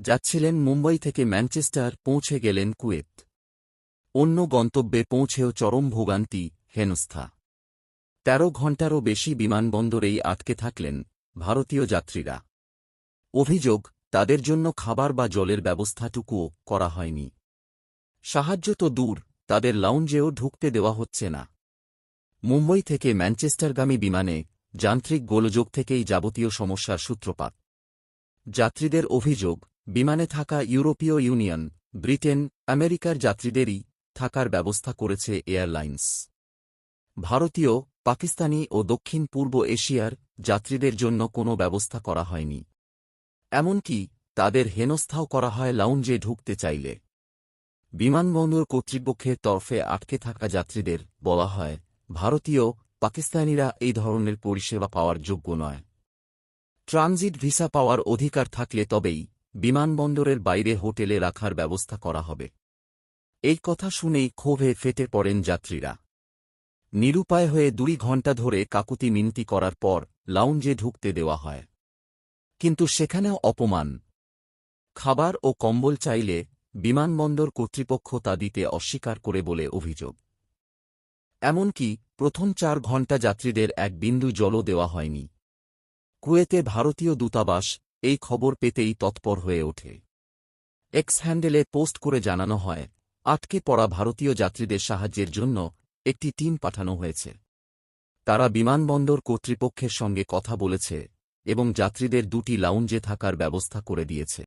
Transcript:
যাচ্ছিলেন মুম্বাই থেকে ম্যানচেস্টার, পৌঁছে গেলেন কুয়েত। অন্য গন্তব্যে পৌঁছেও চরম ভোগান্তি, হেনস্থা। তেরো ঘণ্টারও বেশি বিমানবন্দরেই আটকে থাকলেন ভারতীয় যাত্রীরা। অভিযোগ, তাদের জন্য খাবার বা জলের ব্যবস্থাটুকুও করা হয়নি। সাহায্য তো দূর, তাদের লাউঞ্জেও ঢুকতে দেওয়া হচ্ছে না। মুম্বই থেকে ম্যানচেস্টারগামী বিমানে যান্ত্রিক গোলযোগ থেকেই যাবতীয় সমস্যার সূত্রপাত। যাত্রীদের অভিযোগ বিমানে থাকা ইউরোপীয় ইউনিয়ন, ব্রিটেন, আমেরিকার যাত্রীদেরই থাকার ব্যবস্থা করেছে এয়ারলাইন্স। ভারতীয়, পাকিস্তানি ও দক্ষিণ পূর্ব এশিয়ার যাত্রীদের জন্য কোনো ব্যবস্থা করা হয়নি। এমনকি তাদের হেনস্থাও করা হয় লাউঞ্জে ঢুকতে চাইলে। বিমানবন্দর কর্তৃপক্ষের তরফে আটকে থাকা যাত্রীদের বলা হয়, ভারতীয়, পাকিস্তানিরা এই ধরনের পরিষেবা পাওয়ার যোগ্য নয়। ট্রানজিট ভিসা পাওয়ার অধিকার থাকলে তবেই বিমানবন্দরের বাইরে হোটেলে রাখার ব্যবস্থা করা হবে। এই কথা শুনেই ক্ষোভে ফেটে পড়েন যাত্রীরা। নিরুপায় হয়ে দুই ঘণ্টা ধরে কাকুতি মিনতি করার পর লাউঞ্জে ঢুকতে দেওয়া হয়। কিন্তু সেখানেও অপমান। খাবার ও কম্বল চাইলে বিমানবন্দর কর্তৃপক্ষ তা দিতে অস্বীকার করে বলে অভিযোগ। এমনকি প্রথম চার ঘণ্টা যাত্রীদের এক বিন্দু জলও দেওয়া হয়নি। কুয়েতে ভারতীয় দূতাবাস এই খবর পেতেই তৎপর হয়ে ওঠে। এক্স হ্যান্ডেলে পোস্ট করে জানানো হয়, আটকে পড়া ভারতীয় যাত্রীদের সাহায্যের জন্য একটি টিম পাঠানো হয়েছে। তারা বিমানবন্দর কর্তৃপক্ষের সঙ্গে কথা বলেছে এবং যাত্রীদের দুটি লাউঞ্জে থাকার ব্যবস্থা করে দিয়েছে।